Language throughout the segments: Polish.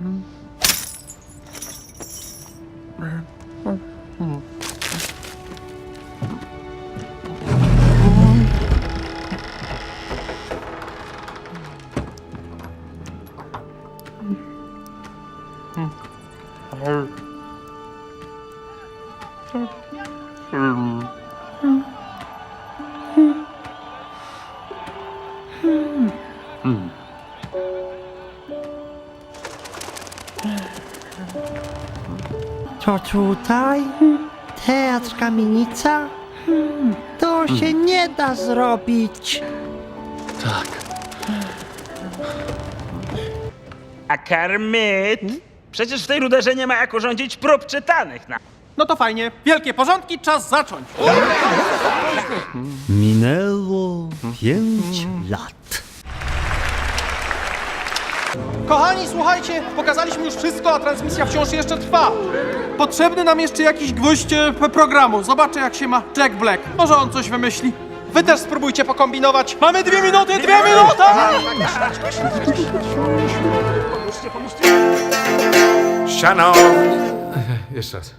음. To tutaj? Teatr Kamienica? Hmm, To się nie da zrobić. A karmyt? Przecież w tej ruderze nie ma jak urządzić prób czytanych. Na... No to fajnie. Wielkie porządki, czas zacząć. Minęło pięć lat. Kochani, słuchajcie, pokazaliśmy już wszystko, a transmisja wciąż jeszcze trwa. Potrzebny nam jeszcze jakiś gwóźdź e, p- programu. Zobaczę, jak się ma Jack Black. Może on coś wymyśli. Wy też spróbujcie pokombinować. Mamy dwie minuty, dwie minuty! Szanowni. Jeszcze raz.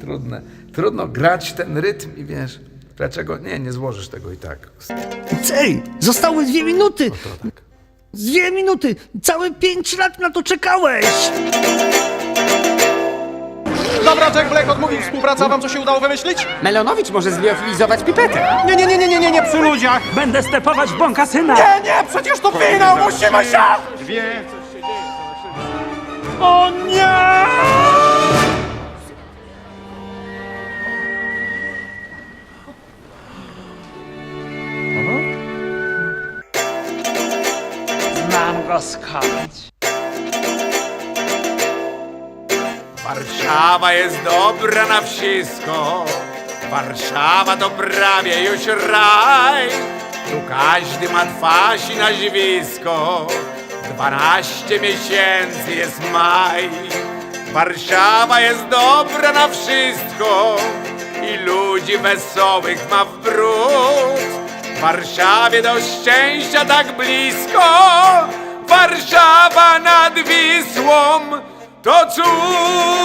Trudne. Trudno grać ten rytm i wiesz. Dlaczego? Nie, nie złożysz tego i tak. Ej, zostały dwie minuty! To tak. Dwie minuty! Całe pięć lat na to czekałeś! Dobra, Jack Black odmówił współpracy, a wam co się udało wymyślić? Melonowicz może zliofilizować pipetę. Nie, nie, nie, nie, nie, nie, nie, przy ludziach! Będę stepować w bąka syna! Nie, nie, przecież to finał, musimy się! O nie! Skądś. Warszawa jest dobra na wszystko. Warszawa to prawie już raj. Tu każdy ma twarz i nazwisko. Dwanaście miesięcy jest maj. Warszawa jest dobra na wszystko i ludzi wesołych ma w bród. Warszawie do szczęścia tak blisko. Warszawa nad Wisłą to cud.